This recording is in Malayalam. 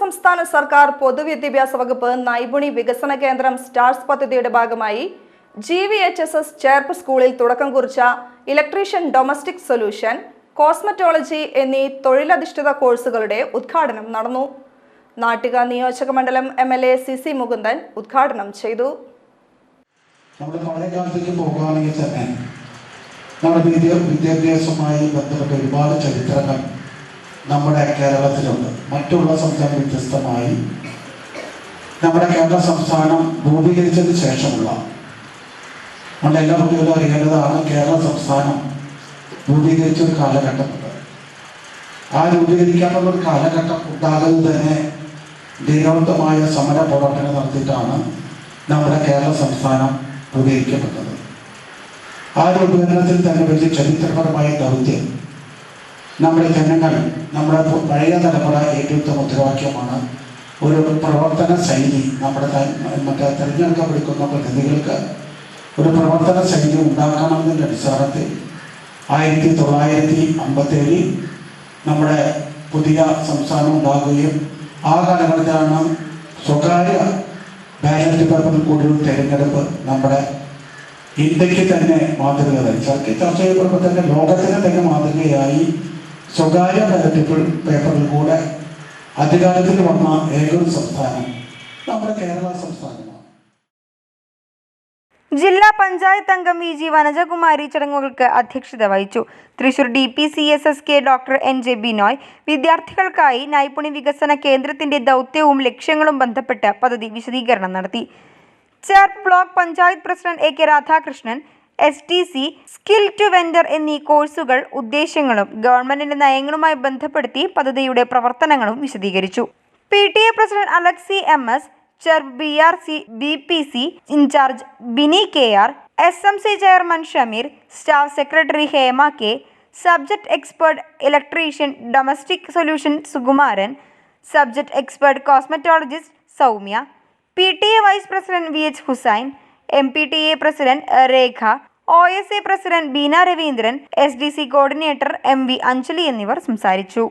സംസ്ഥാന സർക്കാർ പൊതുവിദ്യാഭ്യാസ വകുപ്പ് നൈപുണി വികസന കേന്ദ്രം സ്റ്റാർസ് പദ്ധതിയുടെ ഭാഗമായി G V H S S Cherpu സ്കൂളിൽ തുടക്കം കുറിച്ച ഇലക്ട്രീഷ്യൻ ഡൊമസ്റ്റിക് സൊല്യൂഷൻ കോസ്മറ്റോളജി എന്നീ തൊഴിലധിഷ്ഠിത കോഴ്സുകളുടെ ഉദ്ഘാടനം നടന്നു. നാട്ടിക നിയോജക മണ്ഡലം M L A C C Mukundan ഉദ്ഘാടനം ചെയ്തു. നമ്മുടെ നമ്മുടെ വിദ്യ വിദ്യാഭ്യാസവുമായി ബന്ധപ്പെട്ട ഒരുപാട് ചരിത്രങ്ങൾ നമ്മുടെ കേരളത്തിലുണ്ട്. മറ്റുള്ള സംസ്ഥാനം വ്യത്യസ്തമായി നമ്മുടെ കേരള സംസ്ഥാനം രൂപീകരിച്ചതിന് ശേഷമുള്ള നമ്മുടെ എല്ലാ കുട്ടികളും അറിയേണ്ടതാണ് കേരള സംസ്ഥാനം രൂപീകരിച്ച ഒരു കാലഘട്ടമുണ്ട്. ആ രൂപീകരിക്കാനുള്ള ഒരു കാലഘട്ടം ഉണ്ടാകുന്നത് തന്നെ ധീരോക്തമായ സമര പോരാട്ടങ്ങൾ നടത്തിയിട്ടാണ് നമ്മുടെ കേരള സംസ്ഥാനം രൂപീകരിക്കപ്പെട്ടത്. ആ രൂപീകരണത്തിൽ തന്നെ വലിയ ചരിത്രപരമായ ദൗത്യം നമ്മുടെ ജനങ്ങൾ നമ്മുടെ പഴയ തലമുറ ഏറ്റെടുത്ത മുദ്രാവാക്യമാണ് ഒരു പ്രവർത്തന ശൈലി നമ്മുടെ മറ്റേ തിരഞ്ഞെടുക്കപ്പെടുക്കുന്ന പ്രതിനിധികൾക്ക് ഒരു പ്രവർത്തന ശൈലി ഉണ്ടാക്കണമെന്നതിന്റെ അടിസ്ഥാനത്തിൽ ആയിരത്തി തൊള്ളായിരത്തി അമ്പത്തേഴിൽ നമ്മുടെ പുതിയ സംസ്ഥാനം ഉണ്ടാകുകയും ആ കാലഘട്ടത്തിലാണ് സ്വകാര്യ ബാലറ്റ് പേപ്പറിൽ കൂടിയുള്ള തെരഞ്ഞെടുപ്പ് നമ്മുടെ ഇന്ത്യയ്ക്ക് തന്നെ മാതൃക ചർച്ച ചെയ്യപ്പെടുമ്പോൾ തന്നെ ലോകത്തിന് തന്നെ മാതൃകയായി സ്വകാര്യ തരത്തിൽ പേപ്പറിൽ കൂടെ അധികാരത്തിൽ വന്ന ഏതൊരു സംസ്ഥാനം? നമ്മുടെ കേരള സംസ്ഥാനമാണ്. ജില്ലാ പഞ്ചായത്ത് അംഗം വി ജി വനജകുമാരി ചടങ്ങുകൾക്ക് അധ്യക്ഷത വഹിച്ചു. Thrissur D P C S S K doctor N J Binoy. വിദ്യാർത്ഥികൾക്കായി നൈപുണി വികസന കേന്ദ്രത്തിന്റെ ദൗത്യവും ലക്ഷ്യങ്ങളും ബന്ധപ്പെട്ട് പദ്ധതി വിശദീകരണം നടത്തി. Cherpu block panchayat president A K Radhakrishnan S T C skill to vendor എന്നീ കോഴ്സുകൾ ഉദ്ദേശങ്ങളും ഗവൺമെന്റിന്റെ നയങ്ങളുമായി ബന്ധപ്പെടുത്തി പദ്ധതിയുടെ പ്രവർത്തനങ്ങളും വിശദീകരിച്ചു. P T A president Alexy M S Cherpu B R C B P C incharge Bini K R S M C chairman Shameer staff secretary Hema K subject expert electrician domestic solution Sukumaran subject expert cosmetologist Soumya P T A vice president V H Hussain M P T A president Rekha O S A president Beena Raveendran S D C coordinator M V Anjali എന്നിവർ സംസാരിച്ചു.